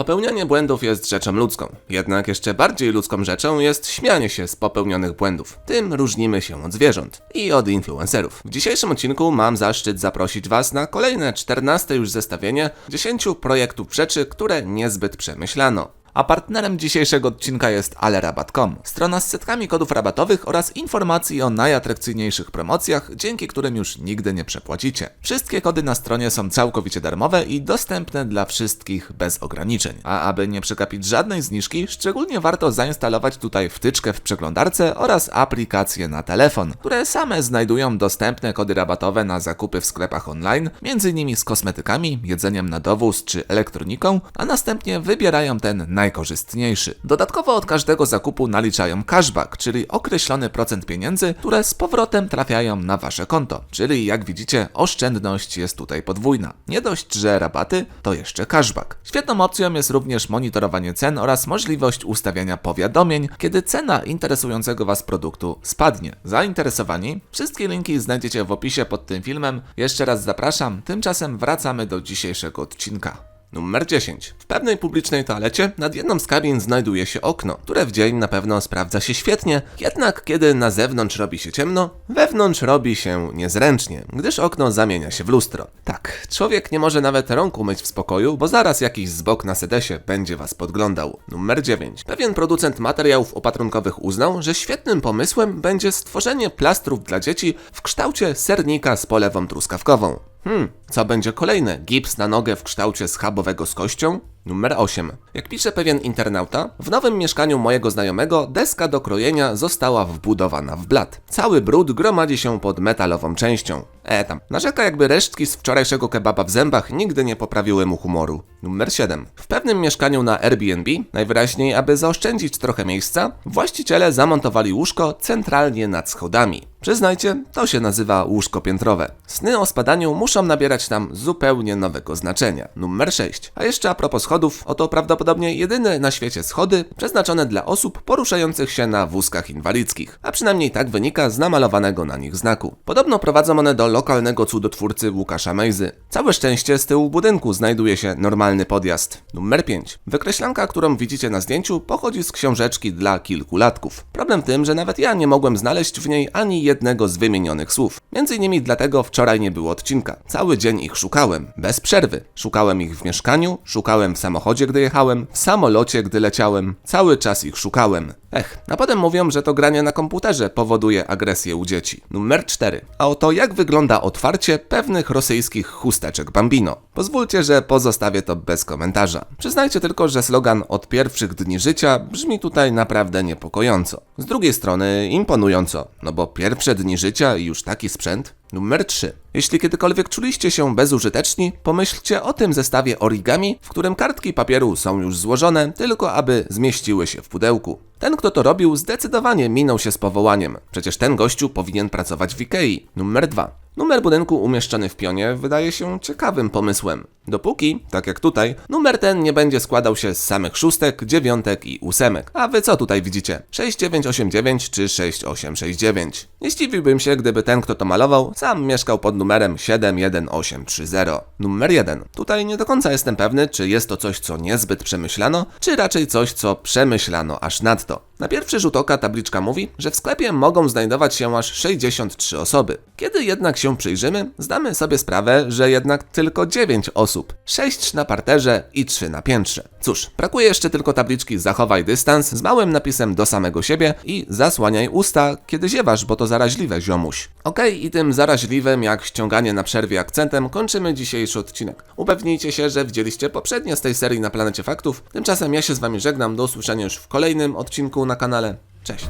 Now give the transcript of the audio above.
Popełnianie błędów jest rzeczą ludzką, jednak jeszcze bardziej ludzką rzeczą jest śmianie się z popełnionych błędów. Tym różnimy się od zwierząt i od influencerów. W dzisiejszym odcinku mam zaszczyt zaprosić Was na kolejne 14 już zestawienie 10 projektów rzeczy, które niezbyt przemyślano. A partnerem dzisiejszego odcinka jest alerabat.com, strona z setkami kodów rabatowych oraz informacji o najatrakcyjniejszych promocjach, dzięki którym już nigdy nie przepłacicie. Wszystkie kody na stronie są całkowicie darmowe i dostępne dla wszystkich bez ograniczeń. A aby nie przekapić żadnej zniżki, szczególnie warto zainstalować tutaj wtyczkę w przeglądarce oraz aplikacje na telefon, które same znajdują dostępne kody rabatowe na zakupy w sklepach online, innymi z kosmetykami, jedzeniem na dowóz czy elektroniką, a następnie wybierają ten najkorzystniejszy. Dodatkowo od każdego zakupu naliczają cashback, czyli określony procent pieniędzy, które z powrotem trafiają na wasze konto. Czyli jak widzicie, oszczędność jest tutaj podwójna. Nie dość, że rabaty, to jeszcze cashback. Świetną opcją jest również monitorowanie cen oraz możliwość ustawiania powiadomień, kiedy cena interesującego was produktu spadnie. Zainteresowani? Wszystkie linki znajdziecie w opisie pod tym filmem. Jeszcze raz zapraszam, tymczasem wracamy do dzisiejszego odcinka. Numer 10. W pewnej publicznej toalecie nad jedną z kabin znajduje się okno, które w dzień na pewno sprawdza się świetnie, jednak kiedy na zewnątrz robi się ciemno, wewnątrz robi się niezręcznie, gdyż okno zamienia się w lustro. Tak, człowiek nie może nawet rąk umyć w spokoju, bo zaraz jakiś zbok na sedesie będzie was podglądał. Numer 9. Pewien producent materiałów opatrunkowych uznał, że świetnym pomysłem będzie stworzenie plastrów dla dzieci w kształcie sernika z polewą truskawkową. Hmm, co będzie kolejne? Gips na nogę w kształcie schabowego z kością? Numer 8. Jak pisze pewien internauta, w nowym mieszkaniu mojego znajomego deska do krojenia została wbudowana w blat. Cały brud gromadzi się pod metalową częścią. E tam, narzeka jakby resztki z wczorajszego kebaba w zębach nigdy nie poprawiły mu humoru. Numer 7. W pewnym mieszkaniu na Airbnb, najwyraźniej aby zaoszczędzić trochę miejsca, właściciele zamontowali łóżko centralnie nad schodami. Przyznajcie, to się nazywa łóżko piętrowe. Sny o spadaniu muszą nabierać tam zupełnie nowego znaczenia. Numer 6. A jeszcze a propos schodów, oto prawdopodobnie jedyne na świecie schody przeznaczone dla osób poruszających się na wózkach inwalidzkich, a przynajmniej tak wynika z namalowanego na nich znaku. Podobno prowadzą one do lokalnego cudotwórcy Łukasza Mejzy. Całe szczęście z tyłu budynku znajduje się normalny podjazd. Numer 5. Wykreślanka, którą widzicie na zdjęciu, pochodzi z książeczki dla kilkulatków. Problem w tym, że nawet ja nie mogłem znaleźć w niej ani jednego z wymienionych słów. Między innymi dlatego wczoraj nie było odcinka. Cały dzień ich szukałem, bez przerwy. Szukałem ich w mieszkaniu, szukałem w samochodzie, gdy jechałem, w samolocie, gdy leciałem. Cały czas ich szukałem. Ech, a potem mówią, że to granie na komputerze powoduje agresję u dzieci. Numer 4. A oto jak wygląda otwarcie pewnych rosyjskich chusteczek Bambino. Pozwólcie, że pozostawię to bez komentarza. Przyznajcie tylko, że slogan od pierwszych dni życia brzmi tutaj naprawdę niepokojąco. Z drugiej strony imponująco, no bo pierwsze dni życia i już taki sprzęt. Numer 3. Jeśli kiedykolwiek czuliście się bezużyteczni, pomyślcie o tym zestawie origami, w którym kartki papieru są już złożone, tylko aby zmieściły się w pudełku. Ten, kto to robił, zdecydowanie minął się z powołaniem. Przecież ten gościu powinien pracować w Ikei. Numer 2. Numer budynku umieszczony w pionie wydaje się ciekawym pomysłem. Dopóki, tak jak tutaj, numer ten nie będzie składał się z samych szóstek, dziewiątek i ósemek. A wy co tutaj widzicie? 6989 czy 6869? Nie zdziwiłbym się, gdyby ten, kto to malował, sam mieszkał pod numerem 71830. Numer 1. Tutaj nie do końca jestem pewny, czy jest to coś, co niezbyt przemyślano, czy raczej coś, co przemyślano aż nadto. Na pierwszy rzut oka tabliczka mówi, że w sklepie mogą znajdować się aż 63 osoby. Kiedy jednak się przyjrzymy, zdamy sobie sprawę, że jednak tylko 9 osób. 6 na parterze i 3 na piętrze. Cóż, brakuje jeszcze tylko tabliczki zachowaj dystans z małym napisem do samego siebie i zasłaniaj usta, kiedy ziewasz, bo to zaraźliwe, ziomuś. Okej, i tym zaraźliwym jak ściąganie na przerwie akcentem kończymy dzisiejszy odcinek. Upewnijcie się, że widzieliście poprzednie z tej serii na Planecie Faktów. Tymczasem ja się z wami żegnam, do usłyszenia już w kolejnym odcinku na kanale. Cześć!